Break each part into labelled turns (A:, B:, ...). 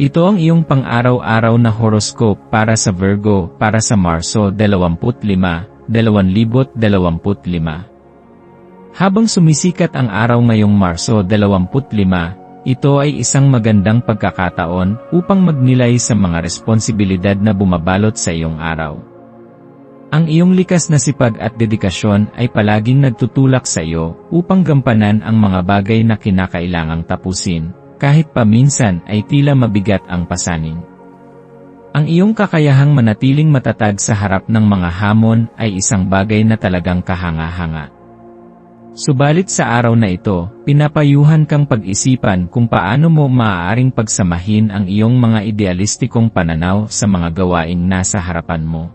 A: Ito ang iyong pang-araw-araw na horoscope para sa Virgo para sa Marso 25, 2025. Habang sumisikat ang araw ngayong Marso 25, ito ay isang magandang pagkakataon upang magnilay sa mga responsibilidad na bumabalot sa iyong araw. Ang iyong likas na sipag at dedikasyon ay palaging nagtutulak sa iyo upang gampanan ang mga bagay na kinakailangang tapusin, kahit paminsan ay tila mabigat ang pasanin. Ang iyong kakayahang manatiling matatag sa harap ng mga hamon ay isang bagay na talagang kahanga-hanga. Subalit sa araw na ito, pinapayuhan kang pag-isipan kung paano mo maaaring pagsamahin ang iyong mga idealistikong pananaw sa mga gawaing nasa harapan mo.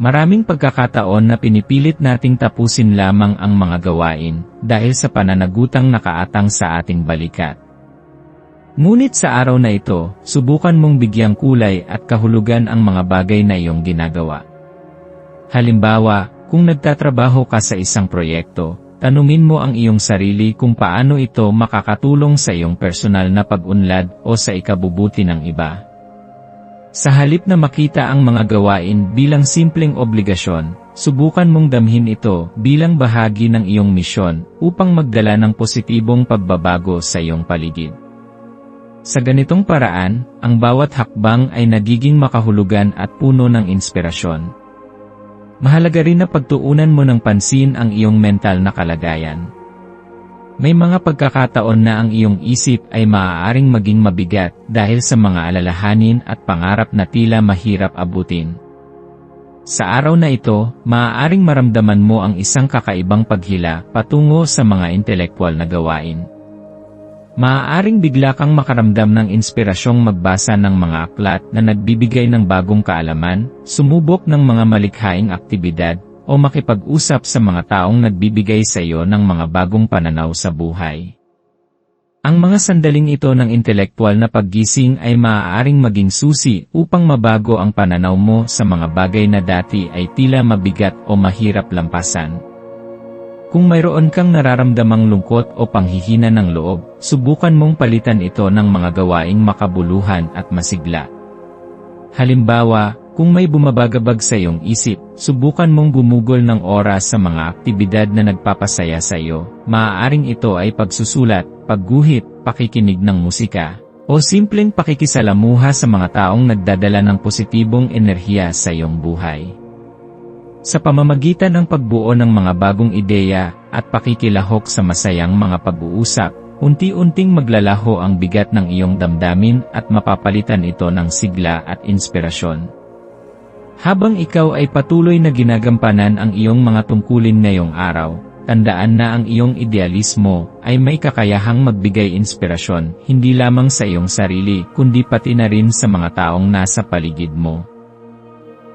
A: Maraming pagkakataon na pinipilit nating tapusin lamang ang mga gawain dahil sa pananagutang nakaatang sa ating balikat. Ngunit sa araw na ito, subukan mong bigyang kulay at kahulugan ang mga bagay na iyong ginagawa. Halimbawa, kung nagtatrabaho ka sa isang proyekto, tanungin mo ang iyong sarili kung paano ito makakatulong sa iyong personal na pag-unlad o sa ikabubuti ng iba. Sa halip na makita ang mga gawain bilang simpleng obligasyon, subukan mong damhin ito bilang bahagi ng iyong misyon upang magdala ng positibong pagbabago sa iyong paligid. Sa ganitong paraan, ang bawat hakbang ay nagiging makahulugan at puno ng inspirasyon. Mahalaga rin na pagtuunan mo ng pansin ang iyong mental na kalagayan. May mga pagkakataon na ang iyong isip ay maaaring maging mabigat dahil sa mga alalahanin at pangarap na tila mahirap abutin. Sa araw na ito, maaaring maramdaman mo ang isang kakaibang paghila patungo sa mga intelektual na gawain. Maaaring bigla kang makaramdam ng inspirasyong magbasa ng mga aklat na nagbibigay ng bagong kaalaman, sumubok ng mga malikhaing aktibidad, o makipag-usap sa mga taong nagbibigay sa iyo ng mga bagong pananaw sa buhay. Ang mga sandaling ito ng intelektual na paggising ay maaaring maging susi upang mabago ang pananaw mo sa mga bagay na dati ay tila mabigat o mahirap lampasan. Kung mayroon kang nararamdamang lungkot o panghihina ng loob, subukan mong palitan ito ng mga gawaing makabuluhan at masigla. Halimbawa, kung may bumabagabag sa iyong isip, subukan mong bumugol ng oras sa mga aktibidad na nagpapasaya sa iyo. Maaaring ito ay pagsusulat, pagguhit, pakikinig ng musika, o simpleng pakikisalamuha sa mga taong nagdadala ng positibong enerhiya sa iyong buhay. Sa pamamagitan ng pagbuo ng mga bagong ideya at pakikilahok sa masayang mga pag-uusap, unti-unting maglalaho ang bigat ng iyong damdamin at mapapalitan ito ng sigla at inspirasyon. Habang ikaw ay patuloy na ginagampanan ang iyong mga tungkulin ngayong araw, tandaan na ang iyong idealismo ay may kakayahang magbigay inspirasyon hindi lamang sa iyong sarili kundi pati na rin sa mga taong nasa paligid mo.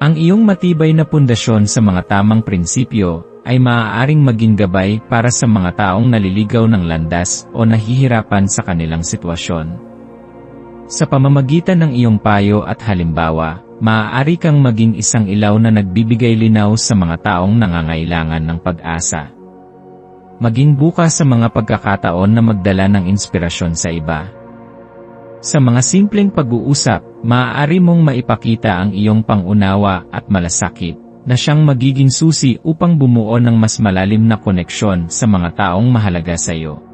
A: Ang iyong matibay na pundasyon sa mga tamang prinsipyo ay maaaring maging gabay para sa mga taong naliligaw ng landas o nahihirapan sa kanilang sitwasyon. Sa pamamagitan ng iyong payo at halimbawa, maaari kang maging isang ilaw na nagbibigay linaw sa mga taong nangangailangan ng pag-asa. Maging bukas sa mga pagkakataon na magdala ng inspirasyon sa iba. Sa mga simpleng pag-uusap, maaari mong maipakita ang iyong pangunawa at malasakit, na siyang magiging susi upang bumuo ng mas malalim na koneksyon sa mga taong mahalaga sa iyo.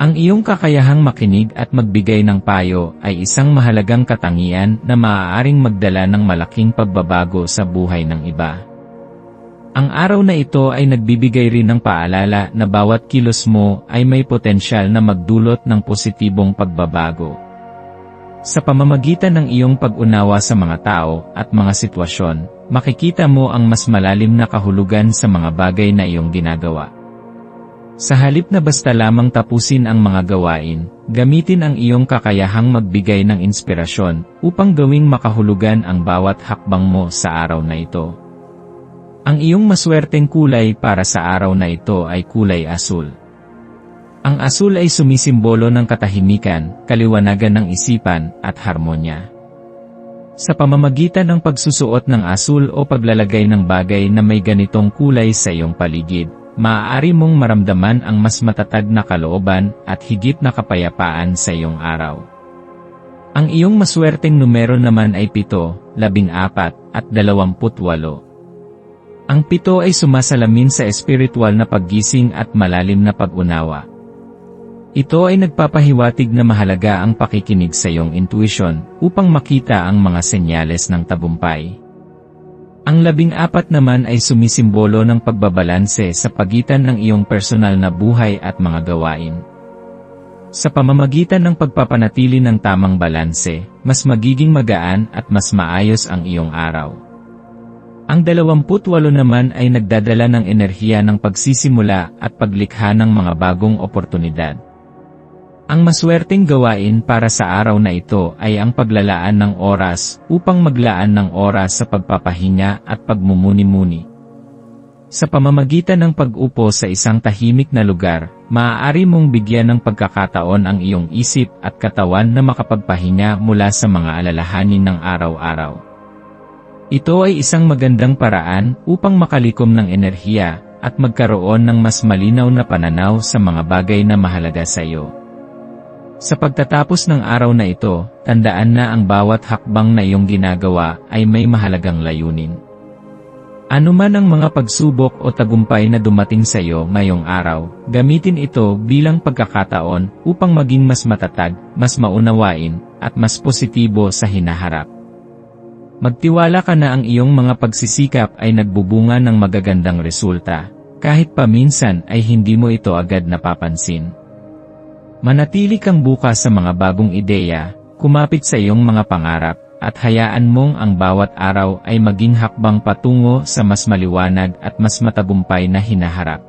A: Ang iyong kakayahang makinig at magbigay ng payo ay isang mahalagang katangian na maaaring magdala ng malaking pagbabago sa buhay ng iba. Ang araw na ito ay nagbibigay rin ng paalala na bawat kilos mo ay may potensyal na magdulot ng positibong pagbabago. Sa pamamagitan ng iyong pag-unawa sa mga tao at mga sitwasyon, makikita mo ang mas malalim na kahulugan sa mga bagay na iyong ginagawa. Sa halip na basta lamang tapusin ang mga gawain, gamitin ang iyong kakayahang magbigay ng inspirasyon upang gawing makahulugan ang bawat hakbang mo sa araw na ito. Ang iyong maswerteng kulay para sa araw na ito ay kulay asul. Ang asul ay sumisimbolo ng katahimikan, kaliwanagan ng isipan, at harmonya. Sa pamamagitan ng pagsusuot ng asul o paglalagay ng bagay na may ganitong kulay sa iyong paligid, maaari mong maramdaman ang mas matatag na kalooban at higit na kapayapaan sa iyong araw. Ang iyong maswerteng numero naman ay 7, 14, at 28. Ang pito ay sumasalamin sa espiritual na paggising at malalim na pag-unawa. Ito ay nagpapahiwatig na mahalaga ang pakikinig sa iyong intuition upang makita ang mga senyales ng tabumpay. Ang labing apat naman ay sumisimbolo ng pagbabalanse sa pagitan ng iyong personal na buhay at mga gawain. Sa pamamagitan ng pagpapanatili ng tamang balanse, mas magiging magaan at mas maayos ang iyong araw. Ang 28 naman ay nagdadala ng enerhiya ng pagsisimula at paglikha ng mga bagong oportunidad. Ang maswerteng gawain para sa araw na ito ay ang paglalaan ng oras upang maglaan ng oras sa pagpapahinga at pagmumuni-muni. Sa pamamagitan ng pag-upo sa isang tahimik na lugar, maaari mong bigyan ng pagkakataon ang iyong isip at katawan na makapagpahinga mula sa mga alalahanin ng araw-araw. Ito ay isang magandang paraan upang makalikom ng enerhiya at magkaroon ng mas malinaw na pananaw sa mga bagay na mahalaga sa iyo. Sa pagtatapos ng araw na ito, tandaan na ang bawat hakbang na iyong ginagawa ay may mahalagang layunin. Ano man ang mga pagsubok o tagumpay na dumating sa iyo ngayong araw, gamitin ito bilang pagkakataon upang maging mas matatag, mas maunawain, at mas positibo sa hinaharap. Magtiwala ka na ang iyong mga pagsisikap ay nagbubunga ng magagandang resulta, kahit paminsan ay hindi mo ito agad napapansin. Manatili kang bukas sa mga bagong ideya, kumapit sa iyong mga pangarap, at hayaan mong ang bawat araw ay maging hakbang patungo sa mas maliwanag at mas matagumpay na hinaharap.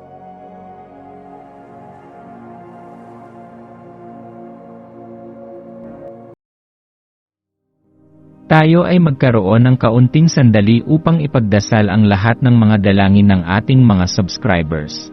A: Tayo ay magkaroon ng kaunting sandali upang ipagdasal ang lahat ng mga dalangin ng ating mga subscribers